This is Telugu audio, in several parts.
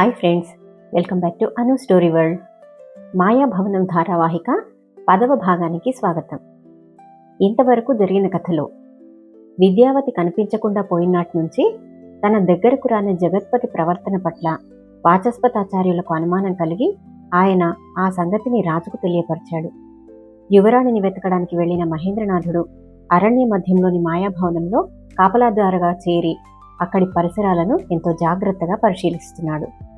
Hi friends welcome back to Anu story world మాయాభవనం ధారావాహిక పదవ భాగానికి స్వాగతం. ఇంతవరకు జరిగిన కథలో విద్యావతి కనిపించకుండా పోయినాటి నుంచి తన దగ్గరకు రాని జగత్పతి ప్రవర్తన పట్ల వాచస్పతాచార్యులకు అనుమానం కలిగి ఆయన ఆ సంగతిని రాజుకు తెలియపరిచాడు. యువరాణిని వెతకడానికి వెళ్ళిన మహేంద్రనాథుడు అరణ్య మధ్యంలోని మాయాభవనంలో కాపలాదారుగా చేరి అక్కడి పరిసరాలను ఎంతో జాగ్రత్తగా పరిశీలిస్తున్నాడు.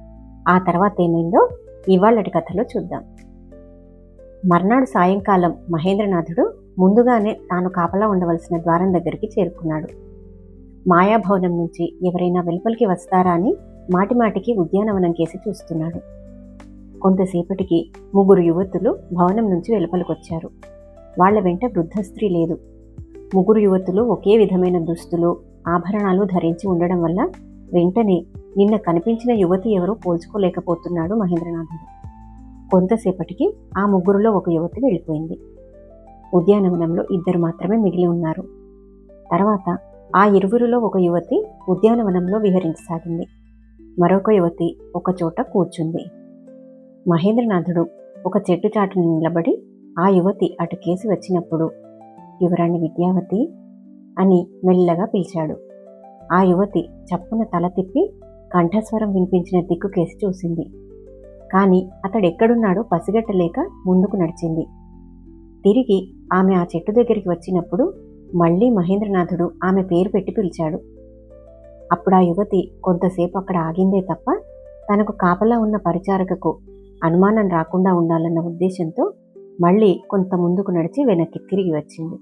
ఆ తర్వాత ఏమైందో ఇవాళటి కథలో చూద్దాం. మర్నాడు సాయంకాలం మహేంద్రనాథుడు ముందుగానే తాను కాపలా ఉండవలసిన ద్వారం దగ్గరికి చేరుకున్నాడు. మాయాభవనం నుంచి ఎవరైనా వెలుపలికి వస్తారా అని మాటిమాటికి ఉద్యానవనం కేసి చూస్తున్నాడు. కొంతసేపటికి ముగ్గురు యువతులు భవనం నుంచి వెలుపలికొచ్చారు. వాళ్ళ వెంట వృద్ధ స్త్రీ లేదు. ముగ్గురు యువతులు ఒకే విధమైన దుస్తులు ఆభరణాలు ధరించి ఉండడం వల్ల వెంటనే నిన్న కనిపించిన యువతి ఎవరో పోల్చుకోలేకపోతున్నాడు మహేంద్రనాథుడు. కొంతసేపటికి ఆ ముగ్గురులో ఒక యువతి వెళ్ళిపోయింది. ఉద్యానవనంలో ఇద్దరు మాత్రమే మిగిలి ఉన్నారు. తర్వాత ఆ ఇరువురిలో ఒక యువతి ఉద్యానవనంలో విహరించసాగింది. మరొక యువతి ఒక చోట కూర్చుంది. మహేంద్రనాథుడు ఒక చెట్టు చాటును నిలబడి ఆ యువతి అటు కేసి వచ్చినప్పుడు యువరాణి విద్యావతి అని మెల్లగా పిలిచాడు. ఆ యువతి చప్పున తల తిప్పి కంఠస్వరం వినిపించిన దిక్కు కేసి చూసింది. కానీ అతడెక్కడున్నాడో పసిగట్టలేక ముందుకు నడిచింది. తిరిగి ఆమె ఆ చెట్టు దగ్గరికి వచ్చినప్పుడు మళ్ళీ మహేంద్రనాథుడు ఆమె పేరు పెట్టి పిలిచాడు. అప్పుడు ఆ యువతి కొంతసేపు అక్కడ ఆగిందే తప్ప తనకు కాపలా ఉన్న పరిచారకకు అనుమానం రాకుండా ఉండాలన్న ఉద్దేశంతో మళ్ళీ కొంత ముందుకు నడిచి వెనక్కి తిరిగి వచ్చింది.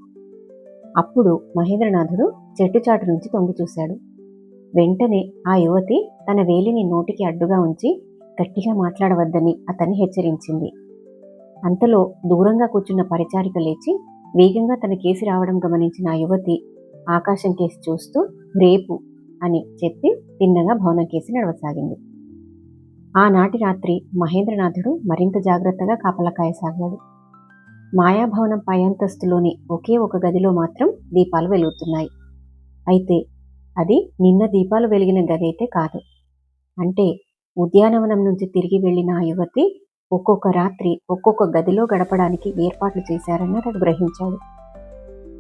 అప్పుడు మహేంద్రనాథుడు చెట్టు చాటు నుంచి తొంగి చూశాడు. వెంటనే ఆ యువతి తన వేలిని నోటికి అడ్డుగా ఉంచి గట్టిగా మాట్లాడవద్దని అతన్ని హెచ్చరించింది. అంతలో దూరంగా కూర్చున్న పరిచారిక లేచి వేగంగా తన కేసి రావడం గమనించిన ఆ యువతి ఆకాశం కేసి చూస్తూ రేపు అని చెప్పి తిన్నగా భవనం కేసి నడవసాగింది. ఆనాటి రాత్రి మహేంద్రనాథుడు మరింత జాగ్రత్తగా కాపలకాయసాగాడు మాయాభవనం పై అంతస్తులోని ఒకే ఒక గదిలో మాత్రం దీపాలు వెలుగుతున్నాయి. అయితే అది నిన్న దీపాలు వెలిగిన గది అయితే కాదు. అంటే ఉద్యానవనం నుంచి తిరిగి వెళ్ళిన ఆ యువతి ఒక్కొక్క రాత్రి ఒక్కొక్క గదిలో గడపడానికి ఏర్పాట్లు చేశారని అతడు గ్రహించాడు.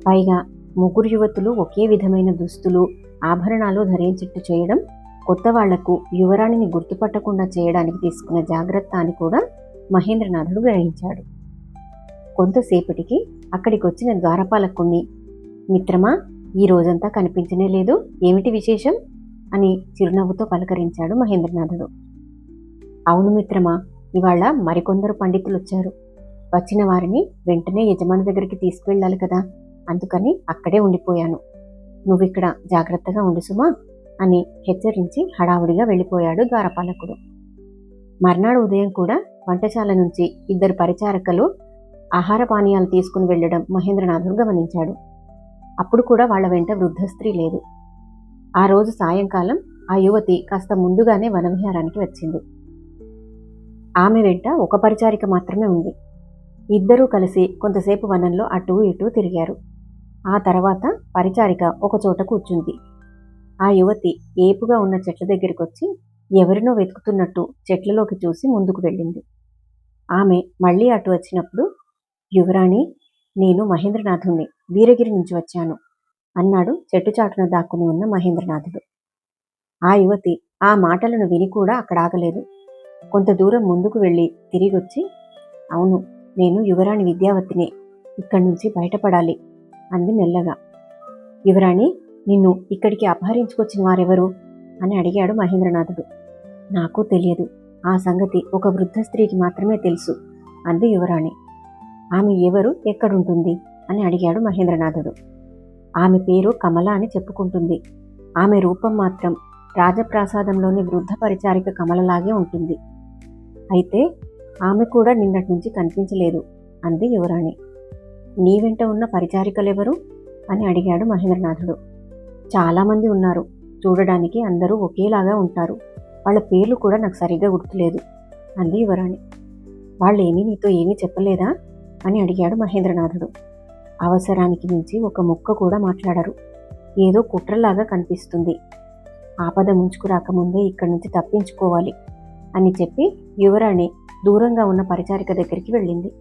పైగా ముగ్గురు యువతులు ఒకే విధమైన దుస్తులు ఆభరణాలు ధరించిట్టు చేయడం కొత్త వాళ్ళకు యువరాణిని గుర్తుపట్టకుండా చేయడానికి తీసుకున్న జాగ్రత్త అని కూడా మహేంద్రనాథుడు గ్రహించాడు. కొంతసేపటికి అక్కడికి వచ్చిన ద్వారపాలకుణ్ణి మిత్రమా ఈ రోజంతా కనిపించనే లేదు. ఏమిటి విశేషం? అని చిరునవ్వుతో పలకరించాడు మహేంద్రనాథుడు. అవును మిత్రమా ఇవాళ మరికొందరు పండితులు వచ్చారు వచ్చిన వారిని వెంటనే యజమాని దగ్గరికి తీసుకువెళ్ళాలి కదా. అందుకని అక్కడే ఉండిపోయాను. నువ్విక్కడ జాగ్రత్తగా ఉండు సుమా అని హెచ్చరించి హడావుడిగా వెళ్ళిపోయాడు ద్వారపాలకుడు. మర్నాడు ఉదయం కూడా వంటశాల నుంచి ఇద్దరు పరిచారకలు ఆహార పానీయాలు తీసుకుని వెళ్ళడం మహేంద్రనాథుడు గమనించాడు. అప్పుడు కూడా వాళ్ళ వెంట వృద్ధ స్త్రీ లేదు. ఆ రోజు సాయంకాలం ఆ యువతి కాస్త ముందుగానే వనవిహారానికి వచ్చింది. ఆమె వెంట ఒక పరిచారిక మాత్రమే ఉంది. ఇద్దరూ కలిసి కొంతసేపు వనంలో అటూ ఇటూ తిరిగారు. ఆ తర్వాత పరిచారిక ఒక చోట కూర్చుంది. ఆ యువతి ఏపుగా ఉన్న చెట్ల దగ్గరికి వచ్చి ఎవరినో వెతుకుతున్నట్టు చెట్లలోకి చూసి ముందుకు వెళ్ళింది. ఆమె మళ్ళీ అటు వచ్చినప్పుడు యువరాణి నేను మహేంద్రనాథుణ్ణి. వీరగిరి నుంచి వచ్చాను అన్నాడు చెట్టు చాటున దాక్కుని ఉన్న మహేంద్రనాథుడు. ఆ యువతి ఆ మాటలను విని కూడా అక్కడ ఆగలేదు కొంత దూరం ముందుకు వెళ్ళి తిరిగొచ్చి అవును నేను యువరాణి విద్యావతిని. ఇక్కడి నుంచి బయటపడాలి అంది మెల్లగా. యువరాణి నిన్ను ఇక్కడికి అపహరించుకొచ్చిన వారెవరు? అని అడిగాడు మహేంద్రనాథుడు. నాకు తెలియదు. ఆ సంగతి ఒక వృద్ధ స్త్రీకి మాత్రమే తెలుసు అంది యువరాణి. ఆమె ఎవరు? ఎక్కడుంటుంది? అని అడిగాడు మహేంద్రనాథుడు. ఆమె పేరు కమల అని చెప్పుకుంటుంది. ఆమె రూపం మాత్రం రాజప్రాసాదంలోని వృద్ధ పరిచారిక కమలలాగే ఉంటుంది. అయితే ఆమె కూడా నిన్నటి నుంచి కనిపించలేదు అంది యువరాణి. నీ వెంట ఉన్న పరిచారికలెవరు? అని అడిగాడు మహేంద్రనాథుడు. చాలామంది ఉన్నారు. చూడడానికి అందరూ ఒకేలాగా ఉంటారు. వాళ్ళ పేర్లు కూడా నాకు సరిగ్గా గుర్తులేదు అంది యువరాణి. వాళ్ళేమీ నీతో ఏమీ చెప్పలేదా? అని అడిగాడు మహేంద్రనాథుడు. అవసరానికి మించి ఒక ముక్క కూడా మాట్లాడరు. ఏదో కుట్రలాగా కనిపిస్తుంది. ఆపద ముంచుకు రాకముందే ఇక్కడి నుంచి తప్పించుకోవాలి అని చెప్పి యువరాణి దూరంగా ఉన్న పరిచారిక దగ్గరికి వెళ్ళింది.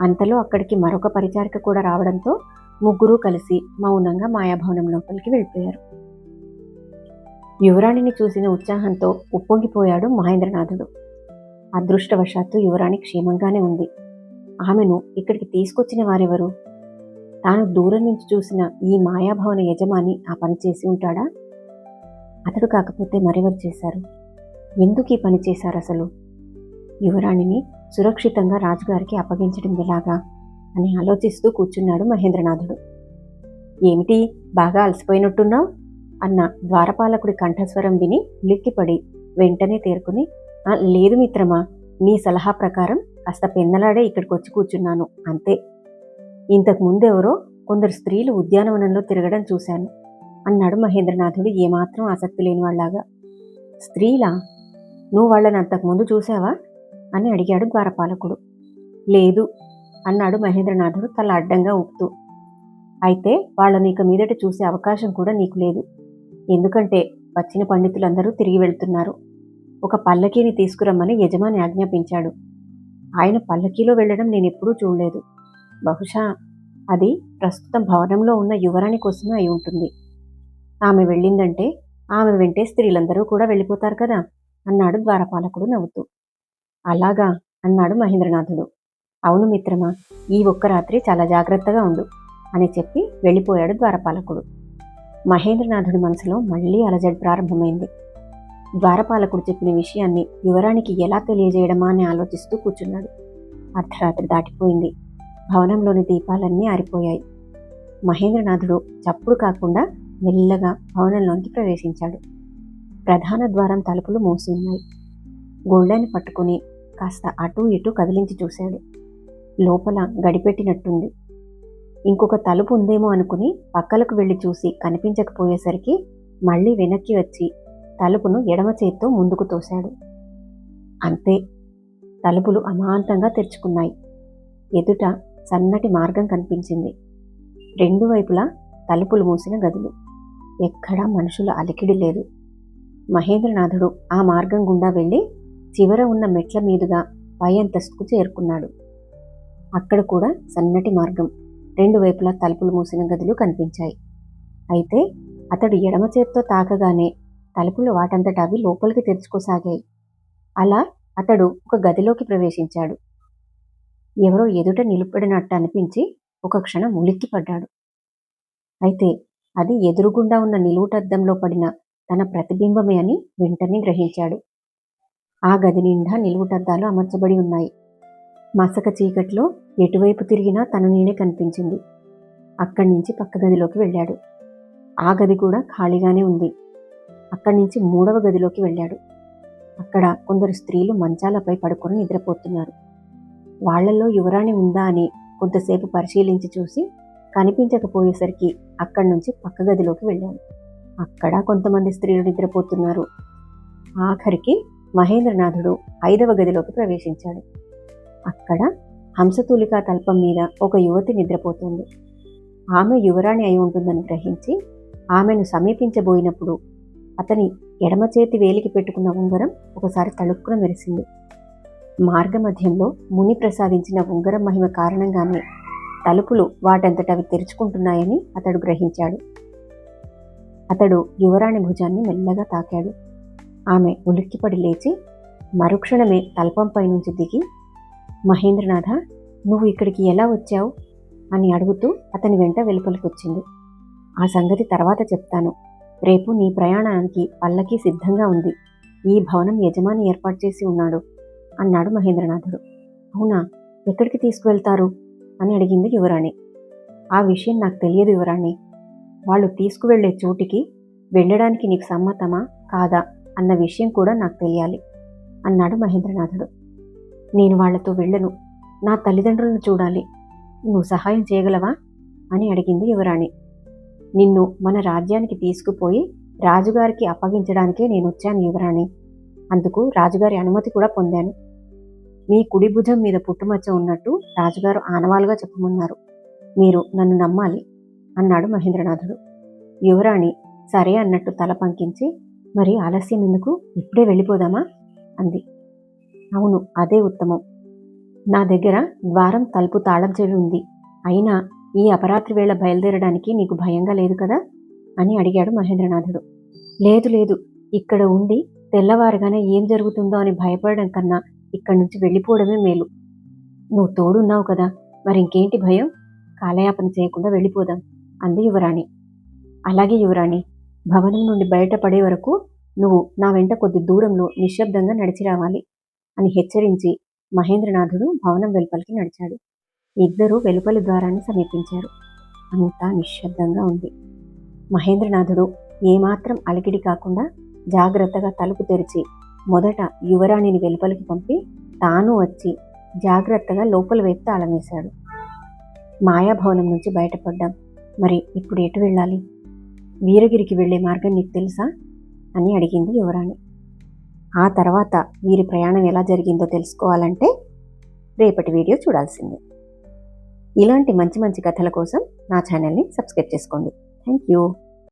అంతలో అక్కడికి మరొక పరిచారిక కూడా రావడంతో ముగ్గురు కలిసి మౌనంగా మాయాభవనం లోపలికి వెళ్ళిపోయారు. యువరాణిని చూసిన ఉత్సాహంతో ఉప్పొంగిపోయాడు మహేంద్రనాథుడు. అదృష్టవశాత్తు యువరాణి క్షేమంగానే ఉంది. ఆమెను ఇక్కడికి తీసుకొచ్చిన వారెవరు? తాను దూరం నుంచి చూసిన ఈ మాయాభవన యజమాని ఆ పని చేసి ఉంటాడా? అతడు కాకపోతే మరెవరు చేశారు? ఎందుకు ఈ పని చేశారు అసలు? యువరాణిని సురక్షితంగా రాజుగారికి అప్పగించడం ఎలాగా? అని ఆలోచిస్తూ కూర్చున్నాడు మహేంద్రనాథుడు. ఏమిటి బాగా అలసిపోయినట్టున్నావు? అన్న ద్వారపాలకుడి కంఠస్వరం విని ఉలిక్కిపడి వెంటనే తేరుకుని లేదు మిత్రమా నీ సలహా ప్రకారం కాస్త పెన్నలాడే ఇక్కడికి వచ్చి కూర్చున్నాను అంతే. ఇంతకు ముందెవరో కొందరు స్త్రీలు ఉద్యానవనంలో తిరగడం చూశాను. అన్నాడు మహేంద్రనాథుడు ఏమాత్రం ఆసక్తి లేని వాళ్ళలాగా స్త్రీలా? నువ్వు వాళ్ళని అంతకుముందు చూసావా అని అడిగాడు ద్వారపాలకుడు. లేదు అన్నాడు మహేంద్రనాథుడు తల అడ్డంగా ఊపుతూ. అయితే వాళ్ళని ఇక మీదట చూసే అవకాశం కూడా నీకు లేదు. ఎందుకంటే వచ్చిన పండితులందరూ తిరిగి వెళ్తున్నారు. ఒక పల్లకీని తీసుకురమ్మని యజమాని ఆజ్ఞాపించాడు. ఆయన పల్లకీలో వెళ్ళడం నేను ఎప్పుడూ చూడలేదు. బహుశా అది ప్రస్తుతం భవనంలో ఉన్న యువరాణి కోసమే అయి ఉంటుంది. ఆమె వెళ్ళిందంటే ఆమె వెంటే స్త్రీలందరూ కూడా వెళ్ళిపోతారు కదా అన్నాడు ద్వారపాలకుడు నవ్వుతూ. అలాగా అన్నాడు మహేంద్రనాథుడు. అవును మిత్రమా ఈ ఒక్క రాత్రి చాలా జాగ్రత్తగా ఉండు అని చెప్పి వెళ్ళిపోయాడు ద్వారపాలకుడు. మహేంద్రనాథుడి మనసులో మళ్ళీ అలజడి ప్రారంభమైంది. ద్వారపాలకుడు చెప్పిన విషయాన్ని యువరానికి ఎలా తెలియజేయడమా అని ఆలోచిస్తూ కూర్చున్నాడు. అర్ధరాత్రి దాటిపోయింది. భవనంలోని దీపాలన్నీ ఆరిపోయాయి. మహేంద్రనాథుడు చప్పుడు కాకుండా మెల్లగా భవనంలోనికి ప్రవేశించాడు. ప్రధాన ద్వారం తలుపులు మూసి ఉన్నాయి గోళ్ళని పట్టుకుని కాస్త అటూ ఇటూ కదిలించి చూశాడు. లోపల గడిపెట్టినట్టుంది. ఇంకొక తలుపు ఉందేమో అనుకుని పక్కలకు వెళ్ళి చూసి కనిపించకపోయేసరికి మళ్ళీ వెనక్కి వచ్చి తలుపును ఎడమ చేత్తో ముందుకు తోశాడు. అంతే తలుపులు అమాంతంగా తెరుచుకున్నాయి. ఎదుట సన్నటి మార్గం కనిపించింది. రెండు వైపులా తలుపులు మూసిన గదులు. ఎక్కడా మనుషుల అలికిడి లేదు. మహేంద్రనాథుడు ఆ మార్గం గుండా వెళ్ళి చివర ఉన్న మెట్ల మీదుగా పై అంతస్తుకు చేరుకున్నాడు. అక్కడ కూడా సన్నటి మార్గం. రెండు వైపులా తలుపులు మూసిన గదులు కనిపించాయి. అయితే అతడు ఎడమ చేత్తో తాకగానే తలుపులు వాటంతట అవి లోపలికి తెరుచుకోసాగాయి. అలా అతడు ఒక గదిలోకి ప్రవేశించాడు. ఎవరో ఎదుట నిలబడినట్టు అనిపించి ఒక క్షణం ఉలిక్కిపడ్డాడు. అయితే అది ఎదురుగుండా ఉన్న నిలువుటద్దంలో పడిన తన ప్రతిబింబమే అని వెంటనే గ్రహించాడు. ఆ గది నిండా నిలువుటద్దాలు అమర్చబడి ఉన్నాయి. మసక చీకట్లో ఎటువైపు తిరిగినా తన నేనే కనిపించింది. అక్కడి నుంచి పక్క గదిలోకి వెళ్ళాడు. ఆ గది కూడా ఖాళీగానే ఉంది. అక్కడి నుంచి మూడవ గదిలోకి వెళ్ళాడు. అక్కడ కొందరు స్త్రీలు మంచాలపై పడుకొని నిద్రపోతున్నారు. వాళ్ళల్లో యువరాణి ఉందా అని కొంతసేపు పరిశీలించి చూసి కనిపించకపోయేసరికి అక్కడి నుంచి పక్క గదిలోకి వెళ్ళాడు అక్కడ కొంతమంది స్త్రీలు నిద్రపోతున్నారు. ఆఖరికి మహేంద్రనాథుడు ఐదవ గదిలోకి ప్రవేశించాడు. అక్కడ హంసతూలికా తల్పం మీద ఒక యువతి నిద్రపోతుంది. ఆమె యువరాణి అయి ఉంటుందని గ్రహించి ఆమెను సమీపించబోయినప్పుడు అతని ఎడమ చేతి వేలికి పెట్టుకున్న ఉంగరం ఒకసారి తళుక్కున మెరిసింది. మార్గమధ్యంలో ముని ప్రసాదించిన ఉంగరం మహిమ కారణంగానే తలుపులు వాటంతట అవి తెరుచుకుంటున్నాయని అతడు గ్రహించాడు. అతడు యువరాణి భుజాన్ని మెల్లగా తాకాడు. ఆమె ఉలిక్కిపడి లేచి మరుక్షణమే తల్పంపై నుంచి దిగి మహేంద్రనాథ నువ్వు ఇక్కడికి ఎలా వచ్చావు? అని అడుగుతూ అతని వెంట వెలుపలికొచ్చింది. ఆ సంగతి తర్వాత చెప్తాను. రేపు నీ ప్రయాణానికి పల్లకి సిద్ధంగా ఉంది. ఈ భవనం యజమాని ఏర్పాటు చేసి ఉన్నాడు. అన్నాడు మహేంద్రనాథుడు. అవునా? ఎక్కడికి తీసుకువెళ్తారు? అని అడిగింది యువరాణి. ఆ విషయం నాకు తెలియదు యువరాణి. వాళ్ళు తీసుకువెళ్ళే చోటికి వెళ్ళడానికి నీకు సమ్మతమా? కాదా? అన్న విషయం కూడా నాకు తెలియాలి అన్నాడు మహేంద్రనాథుడు. నేను వాళ్ళతో వెళ్ళను. నా తల్లిదండ్రులను చూడాలి. నువ్వు సహాయం చేయగలవా? అని అడిగింది యువరాణి. నిన్ను మన రాజ్యానికి తీసుకుపోయి రాజుగారికి అప్పగించడానికే నేను వచ్చాను యువరాణి. అందుకు రాజుగారి అనుమతి కూడా పొందాను. మీ కుడి భుజం మీద పుట్టుమచ్చ ఉన్నట్టు రాజుగారు ఆనవాలుగా చెప్పమన్నారు. మీరు నన్ను నమ్మాలి అన్నాడు మహేంద్రనాథుడు. యువరాణి సరే అన్నట్టు తల పంకించి మరి ఆలస్యం ఎందుకు? ఇప్పుడే వెళ్ళిపోదామా? అంది. అవును అదే ఉత్తమం. నా దగ్గర ద్వారం తలుపు తాళం చెవి ఉంది. అయినా ఈ అపరాత్రి వేళ బయలుదేరడానికి నీకు భయంగా లేదు కదా? అని అడిగాడు మహేంద్రనాథుడు. లేదు లేదు ఇక్కడ ఉండి తెల్లవారుగానే ఏం జరుగుతుందో అని భయపడడం కన్నా ఇక్కడి నుంచి వెళ్ళిపోవడమే మేలు. నువ్వు తోడున్నావు కదా మరి ఇంకేంటి భయం? కాలయాపన చేయకుండా వెళ్ళిపోదాం అంది యువరాణి. అలాగే యువరాణి భవనం నుండి బయటపడే వరకు నువ్వు నా వెంట కొద్ది దూరంలో నిశ్శబ్దంగా నడిచి రావాలి అని హెచ్చరించి మహేంద్రనాథుడు భవనం వెలుపలికి నడిచాడు. ఇద్దరూ వెలుపలి ద్వారాన్ని సమీపించారు. అంతా నిశ్శబ్దంగా ఉంది. మహేంద్రనాథుడు ఏమాత్రం అలికిడి కాకుండా జాగ్రత్తగా తలుపు తెరిచి మొదట యువరాణిని వెలుపలికి పంపి తాను వచ్చి జాగ్రత్తగా లోపల వైపు తాళం వేశాడు మాయాభవనం నుంచి బయటపడ్డాం. మరి ఇప్పుడు ఎటు వెళ్ళాలి? వీరగిరికి వెళ్ళే మార్గం నీకు తెలుసా? అని అడిగింది యువరాణి. ఆ తర్వాత వీరి ప్రయాణం ఎలా జరిగిందో తెలుసుకోవాలంటే రేపటి వీడియో చూడాల్సిందే. ఇలాంటి మంచి మంచి కథల కోసం నా ఛానల్ని సబ్స్క్రైబ్ చేసుకోండి. Thank you.